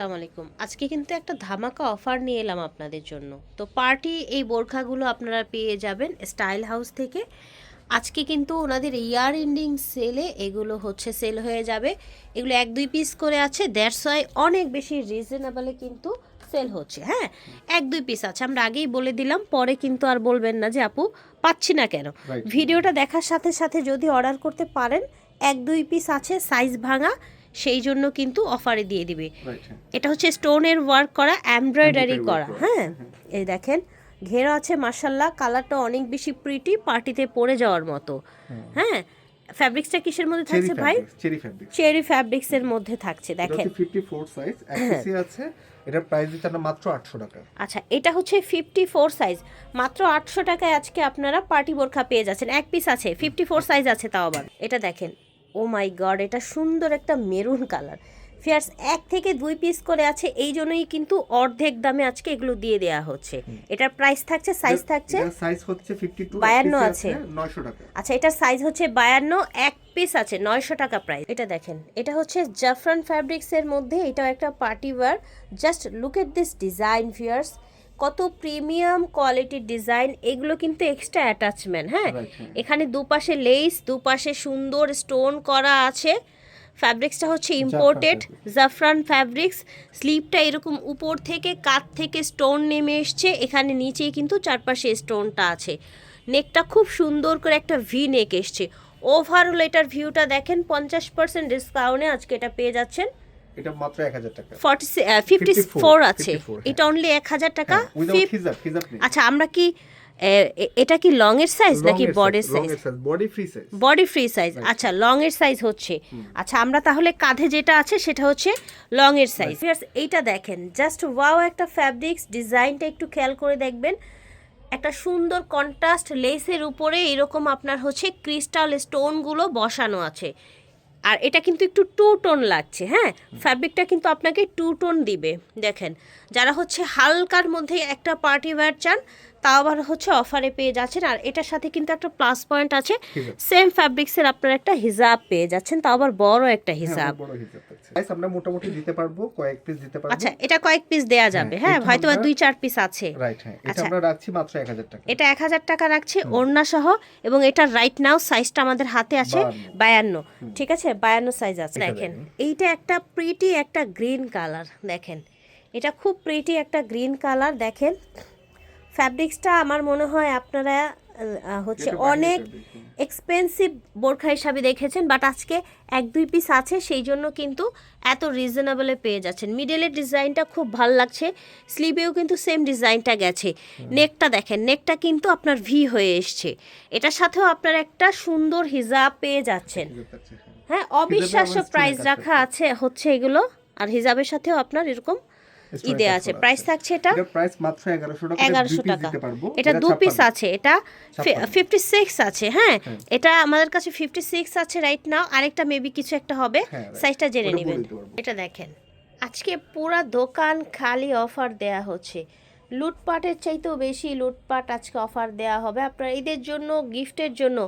আসসালামু আলাইকুম। আজকে কিন্তু একটা ধামাকা অফার নিয়ে এলাম আপনাদের জন্য। তো পার্টি এই বোরখাগুলো আপনারা পেয়ে যাবেন স্টাইল হাউস থেকে। আজকে কিন্তু ওনাদের ইয়ার এন্ডিং সেলে এগুলো হচ্ছে সেল হয়ে যাবে। এগুলো এক দুই পিস করে আছে দ্যাটস ওয়াই অনেক বেশি রিজনেবলে কিন্তু সেল হচ্ছে হ্যাঁ? এক দুই পিস আছে আমরা আগেই বলে দিলাম পরে কিন্তু আর বলবেন না যে আপু পাচ্ছি না কেন। ভিডিওটা দেখার সাথে সাথে যদি অর্ডার করতে পারেন এক দুই পিস আছে সাইজ ভাঙা। সেই জন্য কিন্তু অফারে দিয়ে দিবে। হ্যাঁ। এটা হচ্ছে স্টোনের ওয়ার্ক করা এমব্রয়ডারি করা হ্যাঁ। এই দেখেন ঘেরা আছে মার্শাল্লাহ কালারটা অনেক বেশি প্রিটি পার্টিতে পরে যাওয়ার মতো। হ্যাঁ ফ্যাব্রিক্সটা কিসের মধ্যে থাকছে ভাই? চেরি ফ্যাব্রিক চেরি ফ্যাব্রিক্সের মধ্যে থাকছে দেখেন। হচ্ছে 54 সাইজ এক আছে। এটার প্রাইস দিতে আমরা মাত্র 800 টাকা। আচ্ছা এটা হচ্ছে ফিফটি ফোর সাইজ মাত্র আটশো টাকায় আজকে আপনারা পার্টি বোরখা পেয়ে যাচ্ছেন। এক পিস আছে ফিফটি ফোর সাইজ আছে তাও আবার। এটা দেখেন ও মাই গড এটা সুন্দর একটা মেরুন কালার। ফেয়ার্স এক থেকে দুই পিস করে আছে এই জন্যই কিন্তু অর্ধেক দামে আজকে এগুলো দিয়ে দেওয়া হচ্ছে। এটার প্রাইস থাকছে সাইজ থাকছে সাইজ হচ্ছে 52 বায়ান্ন এক আছে। পিসে 900 টাকা। আচ্ছা এটার সাইজ হচ্ছে বায়ান্ন এক পিস আছে নয়শো টাকা প্রাইস এটা দেখেন এটা হচ্ছে জাফরান ফ্যাব্রিক্সের মধ্যে এটাও একটা party wear just look at this design fierce কত প্রিমিয়াম কোয়ালিটির ডিজাইন এগুলো কিন্তু এক্সট্রা অ্যাটাচমেন্ট হ্যাঁ। এখানে দুপাশে লেস দুপাশে সুন্দর স্টোন করা আছে। ফ্যাব্রিক্সটা হচ্ছে ইম্পোর্টেড জাফরান ফ্যাব্রিক্স স্লিপটা এরকম উপর থেকে কাত থেকে স্টোন নেমে এসছে। এখানে নিচেই কিন্তু চারপাশে স্টোনটা আছে। নেকটা খুব সুন্দর করে একটা ভি নেক এসছে। ওভারঅল এটার ভিউটা দেখেন পঞ্চাশ পার্সেন্ট ডিসকাউন্টে আজকে এটা পেয়ে যাচ্ছেন। এটা মাত্র 1000 টাকা। ফর্টি ফিফটি ফোর আছে। 54, হ্যাঁ। এটা অনলি এক হাজার টাকা। নেই। আচ্ছা আমরা কি এটা কি লং এর সাইজ নাকি বডির size body free size body free size আচ্ছা লং এর সাইজ হচ্ছে। আচ্ছা আমরা তাহলে কাঁধে যেটা আছে সেটা হচ্ছে লং এর সাইজ এইটা দেখেন জাস্ট ওয়াও একটা ফ্যাব্রিক্স ডিজাইনটা একটু খেয়াল করে দেখবেন। একটা সুন্দর কন্ট্রাস্ট লেসের উপরে এরকম আপনার হচ্ছে ক্রিস্টাল স্টোনগুলো বসানো আছে। আর এটা কিন্তু একটু টু টোন লাগছে হ্যাঁ? ফ্যাব্রিকটা কিন্তু আপনাকে টু টোন দিবে দেখেন। যারা হচ্ছে হালকার মধ্যে একটা পার্টি ওয়্যার চান তাও আবার হচ্ছে অফারে পেয়ে যাচ্ছেন আর এটার সাথে কিন্তু একটা প্লাস পয়েন্ট আছে। সেম ফ্যাব্রিক্সের আপনারা একটা হিজাব পেয়ে যাচ্ছেন তাও আবার বড় একটা হিজাব। গাইস আমরা মোটামুটি দিতে পারব কয়েক পিস দিতে পারব। আচ্ছা এটা কয়েক পিস দেয়া যাবে হ্যাঁ, হ্যাঁ হয়তো দুই চার পিস আছে। রাইট হ্যাঁ এটা আচ্ছা। আমরা রাখছি মাত্র 1000 টাকা। এটা এক হাজার টাকা রাখছে ওড়না সহ এবং এটা রাইট নাও সাইজটা আমাদের হাতে আছে বায়ান্ন। বায়ান্ন। ঠিক আছে? বায়ান্ন সাইজ আছে দেখেন। এইটা একটা প্রিটি একটা গ্রিন কালার দেখেন। এটা খুব প্রিটি একটা গ্রিন কালার দেখেন। ফ্যাব্রিক্সটা আমার মনে হয় আপনারা হচ্ছে অনেক এক্সপেন্সিভ বোরখা হিসাবে দেখেছেন বাট আজকে এক দুই পিস আছে সেই জন্য কিন্তু এত রিজনেবলে পেয়ে যাচ্ছেন। মিডলের ডিজাইনটা খুব ভালো লাগছে স্লিভেও কিন্তু সেম ডিজাইনটা গেছে। নেকটা দেখেন নেকটা কিন্তু আপনার ভি হয়ে এসছে। এটার সাথেও আপনার একটা সুন্দর হিজাব পেয়ে যাচ্ছেন। হ্যাঁ। হ্যাঁ অবিশ্বাস্য প্রাইস রাখা আছে হচ্ছে এগুলো আর হিজাবের সাথেও আপনার এরকম ঈদে আছে। প্রাইস থাকছে এটা প্রাইস মাত্র 1100 টাকা এগারোশো দুই পিস টাকা। এটা দু পিস আছে। এটা ছাপ্পান্ন। ফিফটি সিক্স আছে হ্যাঁ? এটা আমাদের কাছে ফিফটি সিক্স আছে রাইট নাও আরেকটা মেবি কিছু একটা হবে। হ্যাঁ, সাইজটা জেনে নেবেন। এটা দেখেন। আজকে পুরা দোকান খালি অফার দেয়া হচ্ছে। লুটপাটের চাইতেও বেশি লুটপাট আজকে অফার দেয়া হবে। আপনার ঈদের জন্য গিফটের জন্য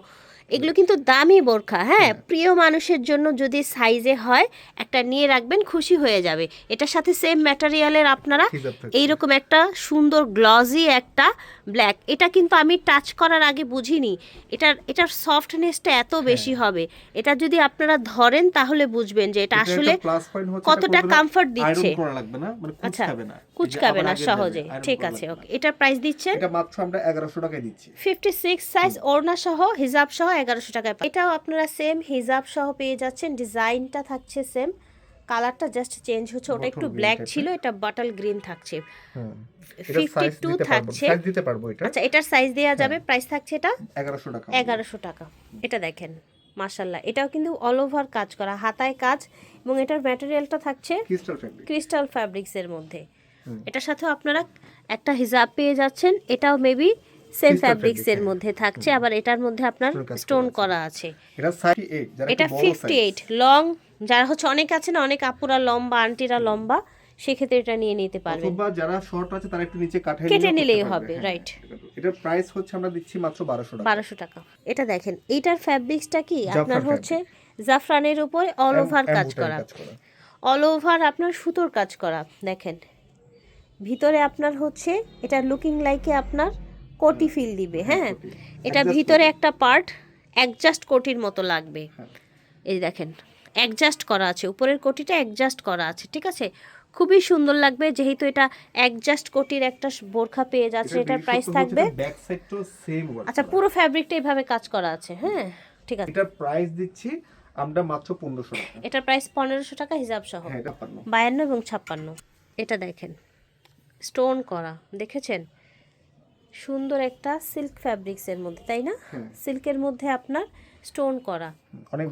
এগুলো কিন্তু দামি বোরখা হ্যাঁ? প্রিয় মানুষের জন্য যদি সাইজে হয় একটা নিয়ে রাখবেন খুশি হয়ে যাবে। এটার সাথে সেম ম্যাটেরিয়ালের আপনারা এইরকম একটা সুন্দর গ্লজি একটা ব্ল্যাক এটা কিন্তু আমি টাচ করার আগে বুঝিনি। এটার এটার সফটনেসটা এত বেশি হবে। এটা যদি আপনারা ধরেন তাহলে বুঝবেন যে এটা আসলে কতটা কমফর্ট দিচ্ছে। মানে আচ্ছা। কুচকাবে না সহজে। ঠিক আছে ওকে এটার প্রাইস দিচ্ছেন? এটা মাত্র আমরা 1100 টাকায় দিচ্ছি। ফিফটি সিক্স সাইজ ওড়না সহ হিজাব সহ এগারোশো টাকায় এটাও আপনারা সেম হিজাব সহ পেয়ে যাচ্ছেন। ডিজাইনটা থাকছে সেম কালারটা জাস্ট চেঞ্জ হচ্ছে। ওটা একটু ব্ল্যাক ছিল এটা বাটাল গ্রিন থাকছে। হুম। এটা 52 সাইজ দিতে পারব থাকছে। সাইজ দিতে পারব এটা। আচ্ছা এটার সাইজ দেওয়া যাবে। প্রাইস থাকছে এটা 1100 টাকা। এগারোশো টাকা। এটা দেখেন মার্শাল্লাহ এটাও কিন্তু অল ওভার কাজ করা হাতায় কাজ। এবং এটার ম্যাটেরিয়ালটা থাকছে ক্রিস্টাল ফ্যাব্রিক ক্রিস্টাল ফ্যাব্রিক্সের মধ্যে। এটার সাথেও আপনারা একটা হিজাব পেয়ে যাচ্ছেন। এটাও মেবি সেম ফ্যাব্রিক্সের মধ্যে থাকছে। আবার এটার মধ্যে আপনার স্টোন করা আছে। এটা 38 এটা একটু বড় ফিফটি। এইট লং যারা হচ্ছে অনেক আছে না অনেক আপুরা লম্বা আন্টিরা লম্বা সেক্ষেত্রে এটা নিয়ে নিতে পারবেন অথবা যারা শর্ট আছে তারা একটু নিচে কাঠে কেটে নিলেই হবে, রাইট. এটার প্রাইস হচ্ছে আমরা দিচ্ছি মাত্র 1200 টাকা। বারোশো টাকা। এটা দেখেন এটার ফ্যাব্রিক্সটা কি? আপনার হচ্ছে জাফরানের উপরে অল ওভার কাজ করা। অল ওভার আপনার সুতোর কাজ করা দেখেন। ভিতরে আপনার হচ্ছে এটা লুকিং লাইকে আপনার কোটি ফিল দিবে হ্যাঁ কোটি। এটা ভিতরে একটা পার্ট অ্যাডজাস্ট কোটির মতো লাগবে। হ্যাঁ। এই দেখেন অ্যাডজাস্ট করা আছে উপরের কোটিটা অ্যাডজাস্ট করা আছে ঠিক আছে? খুবই সুন্দর লাগবে যেহেতু এটা অ্যাডজাস্ট কোটির একটা বোরখা পেয়ে যাচ্ছে এটার প্রাইস থাকবে। ব্যাক সাইডটাও সেম আচ্ছা পুরো ফ্যাব্রিকটা এইভাবে কাজ করা আছে হ্যাঁ? ঠিক আছে। এটার প্রাইস দিচ্ছি আমরা মাত্র পনেরোশো টাকা। এটার প্রাইস পনেরোশো টাকা হিসাব সহ হ্যাঁ এটা বায়ান্ন এবং ছাপ্পান্ন। এটা দেখেন। স্টোন করা দেখেছেন? সুন্দর একটা সিল্ক ফ্যাব্রিক্সের মধ্যে তাই না। সিল্কের মধ্যে আপনার স্টোন করা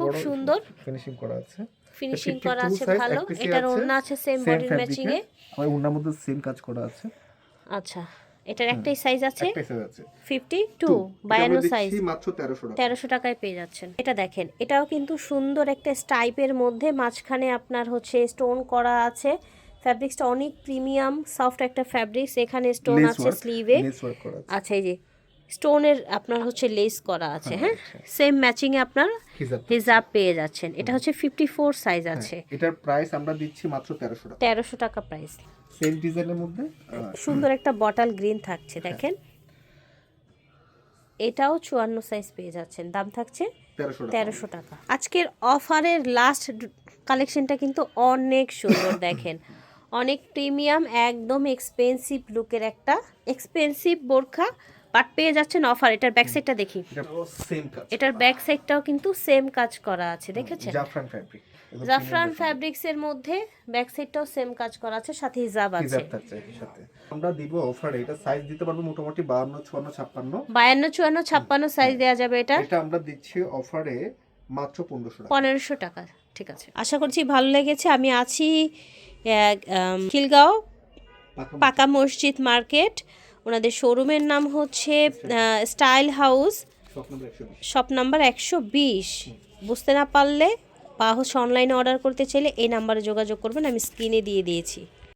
খুব সুন্দর। ফিনিশিং করা আছে। ফিনিশিং করা আছে ভালো। এটার ওড়না আছে সেম বডির ম্যাচিং এ। আমার ওনার মধ্যে সেম কাজ করা আছে। আচ্ছা এটার একটাই সাইজ আছে? একটা size আছে। Fifty two Two। বায়ান্ন এটা আমরা সাইজ মাত্র তেরোশো টাকা তেরোশো টাকায় পেয়ে যাচ্ছেন। এটা দেখেন এটাও কিন্তু সুন্দর একটা স্টাইপের মধ্যে মাঝখানে আপনার হচ্ছে স্টোন করা আছে। ফ্যাব্রিক্সটা অনেক প্রিমিয়াম সফট একটা ফ্যাব্রিক্স। এখানে স্টোন আছে স্লিভে আছে। আচ্ছা এই যে স্টোনের আপনার হচ্ছে লেস করা আছে হ্যাঁ সেম ম্যাচিং এ আপনার হিজাব পেয়ে যাচ্ছেন। এটা হচ্ছে ফিফটি ফোর সাইজ আছে। হ্যাঁ, এটার প্রাইস আমরা দিচ্ছি মাত্র তেরোশো টাকা। তেরোশো টাকা প্রাইস সেম ডিজাইনের মধ্যে সুন্দর একটা বটল গ্রিন থাকছে দেখেন। এটাও চুয়ান্ন সাইজ পেয়ে যাচ্ছেন। দাম থাকছে তেরোশো টাকা। আজকের অফারের লাস্ট কালেকশনটা কিন্তু অনেক সুন্দর দেখেন। অনেক প্রিমিয়াম একদম এক্সপেন্সিভ লুকের একটা এক্সপেন্সিভ বোরখা বাট পেয়ে যাচ্ছেন অফার এটার ব্যাক সাইডটা দেখি। এটা সেম কাজ এটার ব্যাক সাইডটাও কিন্তু সেম কাজ করা আছে দেখেছেন? জাফরান ফ্যাব্রিক জাফরান ফ্যাব্রিক্সের মধ্যে ব্যাক সাইডটাও সেম কাজ করা আছে সাথে হিজাব আছে। আমরা দিব অফারে এটা সাইজ দিতে পারব মোটামুটি বাহান্ন চুয়ান্ন ছাপ্পান্ন। বায়ান্ন চুয়ান্ন ছাপ্পান্ন সাইজ দেওয়া যাবে এটা। এটা আমরা দিচ্ছি অফারে মাত্র পনেরোশো টাকা। পনেরোশো টাকা। ঠিক আছে। আশা করছি ভালো লেগেছে। আমি আছি খিলগাঁও পাকা মসজিদ মার্কেট। ওনাদের শোরুমের নাম হচ্ছে স্টাইল হাউস। শপ নাম্বার একশো বিশ। বুঝতে না পারলে বা হচ্ছে অনলাইনে অর্ডার করতে চাইলে এই নাম্বারে যোগাযোগ করবেন। আমি স্ক্রিনে দিয়ে দিয়েছি।